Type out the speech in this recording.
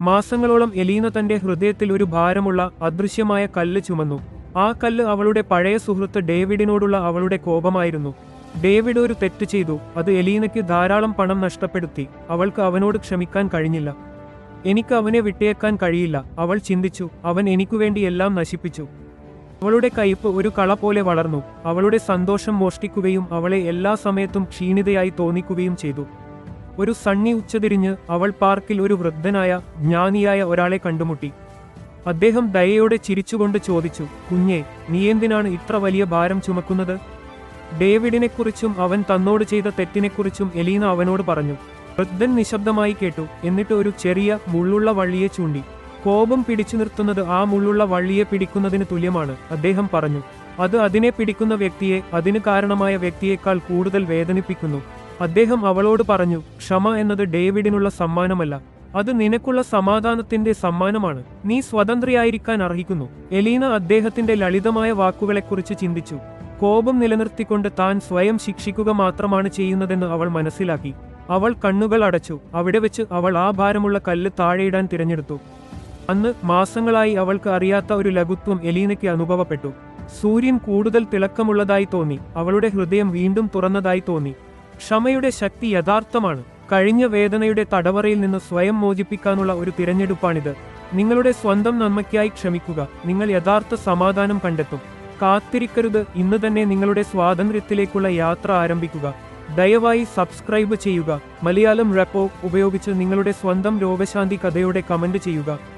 മാസങ്ങളോളം എലീന തന്റെ ഹൃദയത്തിൽ ഒരു ഭാരമുള്ള അദൃശ്യമായ കല്ല് ചുമന്നു. ആ കല്ല് അവളുടെ പഴയ സുഹൃത്ത് ഡേവിഡിനോടുള്ള അവളുടെ കോപമായിരുന്നു. ഡേവിഡ് ഒരു തെറ്റ് ചെയ്തു അത് എലീനയ്ക്ക് ധാരാളം പണം നഷ്ടപ്പെടുത്തി. അവൾക്ക് അവനോട് ക്ഷമിക്കാൻ കഴിഞ്ഞില്ല. എനിക്ക് അവനെ വിട്ടേക്കാൻ കഴിയില്ല. അവൾ ചിന്തിച്ചു അവൻ എനിക്കുവേണ്ടി എല്ലാം നശിപ്പിച്ചു. അവളുടെ കയ്പ് ഒരു കള പോലെ വളർന്നു. അവളുടെ സന്തോഷം മോഷ്ടിക്കുകയും അവളെ എല്ലാ സമയത്തും ക്ഷീണിതയായി തോന്നിക്കുകയും ചെയ്തു. ഒരു സണ്ണി ഉച്ചതിരിഞ്ഞ് അവൾ പാർക്കിൽ ഒരു വൃദ്ധനായ ജ്ഞാനിയായ ഒരാളെ കണ്ടുമുട്ടി. അദ്ദേഹം ദയയോടെ ചിരിച്ചുകൊണ്ട് ചോദിച്ചു കുഞ്ഞെ നീയെന്തിനാണ് ഇത്ര വലിയ ഭാരം ചുമക്കുന്നത്? ഡേവിഡിനെക്കുറിച്ചും അവൻ തന്നോട് ചെയ്ത തെറ്റിനെക്കുറിച്ചും എലീന അവനോട് പറഞ്ഞു. വൃദ്ധൻ നിശബ്ദമായി കേട്ടു എന്നിട്ട് ഒരു ചെറിയ മുള്ളുള്ള വള്ളിയെ ചൂണ്ടി. കോപം പിടിച്ചു നിർത്തുന്നത് ആ മുള്ളുള്ള വള്ളിയെ പിടിക്കുന്നതിന് തുല്യമാണ് അദ്ദേഹം പറഞ്ഞു. അത് അതിനെ പിടിക്കുന്ന വ്യക്തിയെ അതിന് കാരണമായ വ്യക്തിയേക്കാൾ കൂടുതൽ വേദനിപ്പിക്കുന്നു. അദ്ദേഹം അവളോട് പറഞ്ഞു ക്ഷമ എന്നത് ഡേവിഡിനുള്ള സമ്മാനമല്ല. അത് നിനക്കുള്ള സമാധാനത്തിന്റെ സമ്മാനമാണ്. നീ സ്വതന്ത്രയായിരിക്കാൻ അർഹിക്കുന്നു. എലീന അദ്ദേഹത്തിന്റെ ലളിതമായ വാക്കുകളെക്കുറിച്ച് ചിന്തിച്ചു. കോപം നിലനിർത്തിക്കൊണ്ട് താൻ സ്വയം ശിക്ഷിക്കുക മാത്രമാണ് ചെയ്യുന്നതെന്ന് അവൾ മനസ്സിലാക്കി. അവൾ കണ്ണുകൾ അടച്ചു. അവിടെ വെച്ച് അവൾ ആ ഭാരമുള്ള കല്ല് താഴെയിടാൻ തിരഞ്ഞെടുത്തു. അന്ന് മാസങ്ങളായി അവൾക്ക് അറിയാത്ത ഒരു ലഘുത്വം എലീനയ്ക്ക് അനുഭവപ്പെട്ടു. സൂര്യൻ കൂടുതൽ തിളക്കമുള്ളതായി തോന്നി. അവളുടെ ഹൃദയം വീണ്ടും തുറന്നതായി തോന്നി. ക്ഷമയുടെ ശക്തി യഥാർത്ഥമാണ്. കഴിഞ്ഞ വേദനയുടെ തടവറയിൽ നിന്ന് സ്വയം മോചിപ്പിക്കാനുള്ള ഒരു തിരഞ്ഞെടുപ്പാണിത്. നിങ്ങളുടെ സ്വന്തം നന്മയ്ക്കായി ക്ഷമിക്കുക. നിങ്ങൾ യഥാർത്ഥ സമാധാനം കണ്ടെത്തും. കാത്തിരിക്കരുത്. ഇന്ന് തന്നെ നിങ്ങളുടെ സ്വാതന്ത്ര്യത്തിലേക്കുള്ള യാത്ര ആരംഭിക്കുക. ദയവായി സബ്സ്ക്രൈബ് ചെയ്യുക. മലയാളം റെപ്പോ ഉപയോഗിച്ച് നിങ്ങളുടെ സ്വന്തം രോഗശാന്തി കഥയോടെ കമന്റ് ചെയ്യുക.